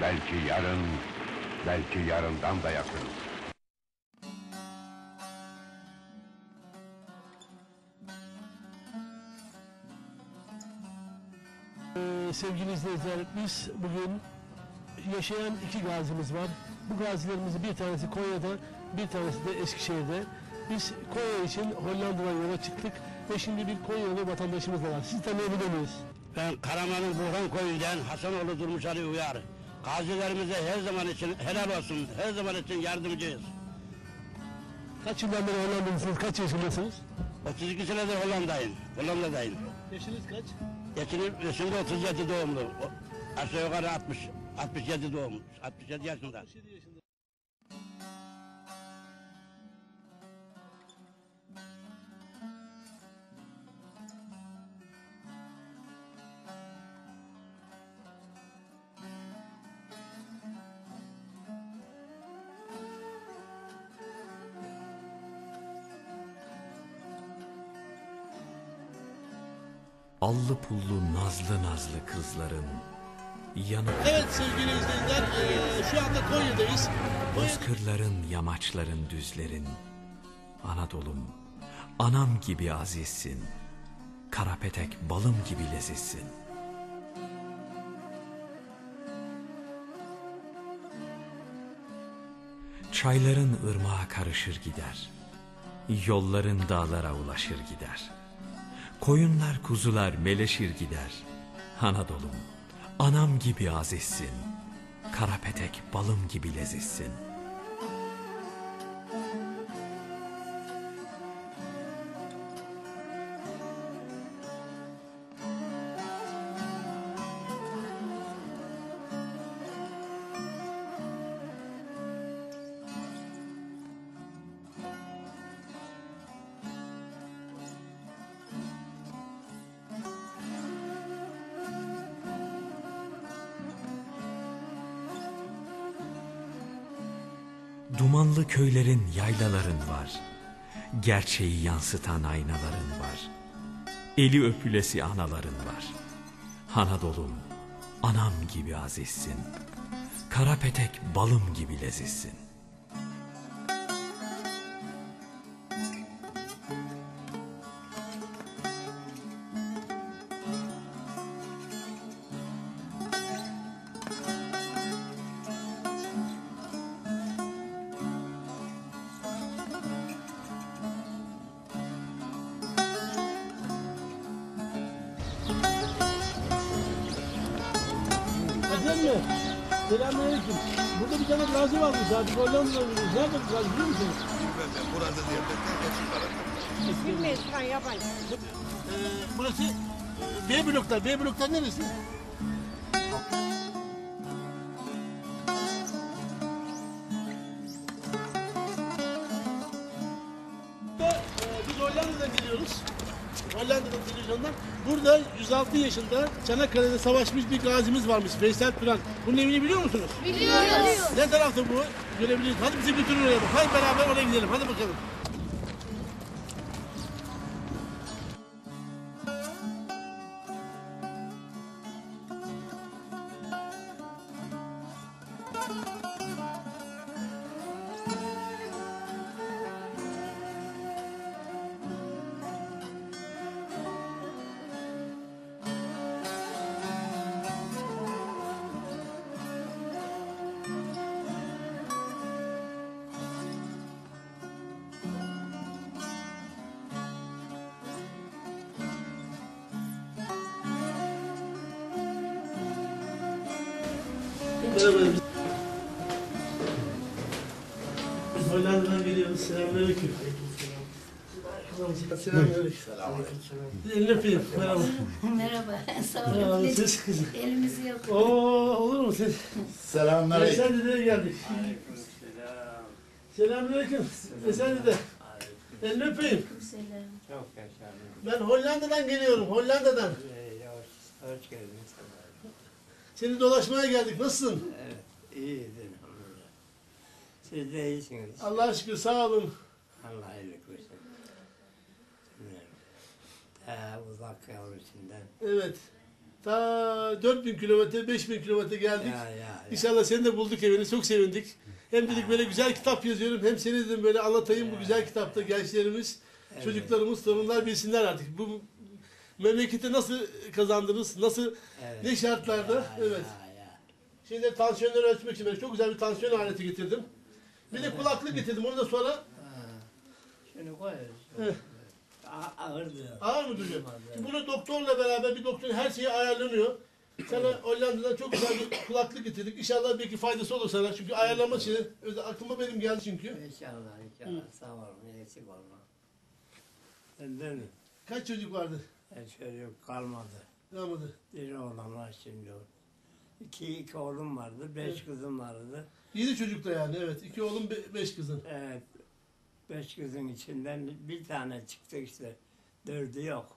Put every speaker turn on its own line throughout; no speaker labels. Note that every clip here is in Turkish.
belki yarın, belki yarından da yakın.
Ee, sevgili izleyiciler biz bugün yaşayan iki gazimiz var. Bu gazilerimizi bir tanesi Konya'da, bir tanesi de Eskişehir'de. Biz Konya için Hollanda'dan yola çıktık ve şimdi bir Konyalı vatandaşımız da var. Sizi tanıyabilir miyiz?
Ben Karaman'ın Burhan Koyun'dan Hasanoğlu Durmuş Ali Uyar. Gazilerimize her zaman için helal olsun, her zaman için yardımcıyız.
Kaç yıldan beri Hollanda'dasınız, kaç yaşındasınız?
32 senedir Hollanda'yım, Hollanda'dayım.
Yaşınız kaç?
Şimdi 37 doğumlu. O- Aşağı yukarı 60, 67 doğum, 67 yaşında.
Allı pullu nazlı nazlı kızların yanık
Evet sevgili izleyiciler eee, şu anda Konya'dayız.
bozkırların, yamaçların, düzlerin. Anadolu'm, anam gibi azizsin. Karapetek balım gibi lezizsin. Çayların ırmağa karışır gider. Yolların dağlara ulaşır gider. Koyunlar kuzular meleşir gider. Anadolu'm, anam gibi azizsin. Karapetek balım gibi lezizsin. Dumanlı köylerin yaylaların var. Gerçeği yansıtan aynaların var. Eli öpülesi anaların var. Anadolu'm, anam gibi azizsin. Karapetek balım gibi lezizsin.
Efendim, selamünaleyküm. Burada bir tane gazi varmış artık Hollanda'da. Nerede bu gazi biliyor musunuz?
Bilmeyiz ben yabancı.
Ee, burası e, B bloklar. B bloklar neresi? Burada, e, Biz Hollanda'dan geliyoruz. Hollanda'dan televizyondan. Burada 106 yaşında Çanakkale'de savaşmış bir gazimiz varmış. Veysel Turan. Bunun evini biliyor musunuz?
Biliyoruz.
Ne tarafta bu? görebiliriz. Hadi bizi götürün oraya. Hadi beraber oraya gidelim. Hadi bakalım. Merhaba. Hollanda'dan geliyoruz. Selamünaleyküm. Selamünaleyküm. Elini öpeyim. Merhaba.
Merhaba, sağ
Merhaba.
olun.
Ses kızım.
Elimizi yok.
Oo, olur mu? Ses.
Selamünaleyküm.
Esenli'de geldik. Selamünaleyküm. Esenli'de. Elini öpeyim.
Selam.
Ben Hollanda'dan geliyorum. Hollanda'dan.
Hoş geldiniz.
Seni dolaşmaya geldik. Nasılsın?
Evet, elhamdülillah. Siz de iyisiniz.
Allah'a şükür sağ olun.
Allah iyilik versin. Daha uzak yavrusundan.
Evet. Ta 4000 kilometre, 5000 kilometre geldik.
Ya ya ya.
İnşallah seni de bulduk evini. Çok sevindik. Hem dedik böyle güzel kitap yazıyorum. Hem seni dedim böyle anlatayım bu güzel kitapta gençlerimiz,
Evet.
çocuklarımız, torunlar bilsinler artık. Bu memleketi nasıl kazandınız? Nasıl
Evet.
ne şartlarda?
Ya,
Evet.
Ya, ya.
Şeyde tansiyonları ölçmek için böyle çok güzel bir tansiyon aleti getirdim. Bir de kulaklık getirdim. Onu da sonra
Ha. Şunu koyuyoruz.
Evet.
A- Ağır
ağır mı duruyor? Şimdi bunu doktorla beraber bir doktorun her şeyi ayarlanıyor. Sana Hollanda'dan çok güzel bir kulaklık getirdik. İnşallah belki faydası olur sana. Çünkü ayarlama şeyi aklıma benim geldi çünkü.
İnşallah inşallah. Sağ olun. Eksik olma. Benden mi?
Kaç çocuk vardı?
Ben çocuk kalmadı.
Kalmadı.
Bir oğlan var şimdi. İki, iki oğlum vardı. Beş kızım vardı.
Yedi çocuk da yani evet. İki oğlum be- beş kızın.
Evet. Beş kızın içinden bir tane çıktı işte. Dördü yok.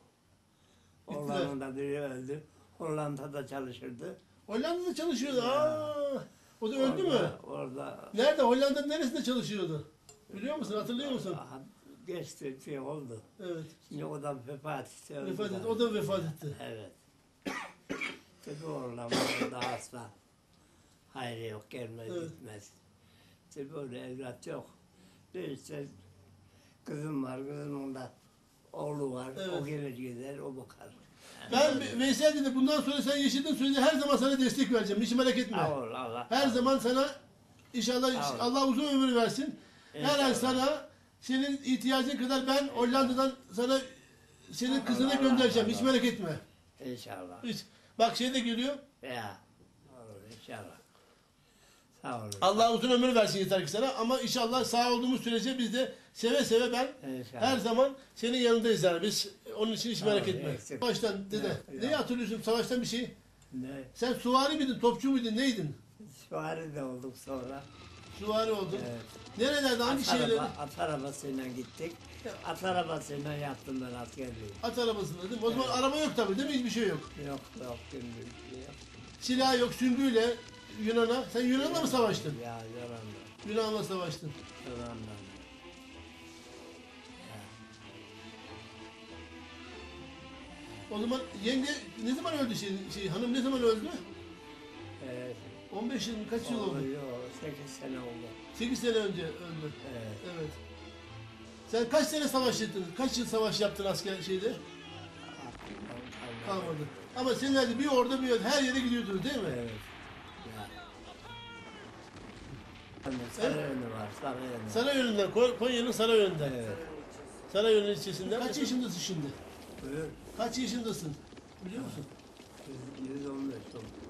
Gittiler.
Oğlanın da biri öldü. Hollanda'da çalışırdı.
Hollanda'da çalışıyordu. Aa, o da öldü mü?
Orada- Orada
Nerede? Hollanda'nın neresinde çalışıyordu? Biliyor musun? Hatırlıyor musun?
Aha, geçti bir oldu.
Evet.
Şimdi o da vefat etti. öldü
Vefat etti. O da vefat etti.
Evet. Tabii oğlan da asla. Hayır yok gelmez
Evet.
gitmez. Tabii öyle evlat yok. Bir işte kızım var, kızımın da oğlu var.
Evet.
O gelir gider, o bakar.
Ben Veysel dedi bundan sonra sen yaşadığın sürece her zaman sana destek vereceğim. Hiç merak etme.
Allah Allah.
Her zaman sana inşallah
ol.
Allah uzun ömür versin. Her ay
İnşallah.
sana senin ihtiyacın kadar ben Hollanda'dan sana senin kızını göndereceğim. Hiç merak etme.
İnşallah.
Hiç. Bak şey de geliyor.
Ya. Olur inşallah. Sağ olun.
Allah uzun ömür versin yeter ki sana. Ama inşallah sağ olduğumuz sürece biz de seve seve ben
İnşallah.
her zaman senin yanındayız yani. Biz onun için hiç merak
Sağ ol,
etme.
eksik.
Savaştan dede.
Ya.
Neyi hatırlıyorsun savaştan bir şey?
Ne?
Sen suvari miydin, topçu muydun, neydin?
Süvari de olduk sonra.
Suvari oldun.
Evet.
Nerelerde, hangi
At,
şehirlerde?
araba, at arabasıyla gittik. At arabasıyla yaptım ben askerliği.
At arabasında değil mi? O zaman araba yok tabii değil mi? Hiçbir şey yok.
Yok yok gündüz yok.
Silah yok, süngüyle Yunan'a. Sen Yunan'la mı savaştın?
Ya yalanlar.
Yunan'la savaştın.
Yalanlar.
O zaman yenge ne zaman öldü şey, şey hanım ne zaman öldü?
Evet.
15 yıl? Kaç yıl oldu?
Oluyor. Sekiz sene oldu.
8 sene önce öldü.
Evet.
Evet. Sen kaç sene savaş yaptın? Kaç yıl savaş yaptın asker şeyde? Kalmadı. Ama senelerde bir orada bir orada her yere gidiyordunuz değil mi?
Evet. Ya. Hani Sarayönü var. Sarayönü.
Sarayönü'nden, Ko- Konya'nın Sarayönü'nden.
Evet.
Sarayönü ilçesinden. Kaç yaşındasın şimdi? Kaç yaşındasın? Biliyor musun?
115 oldu.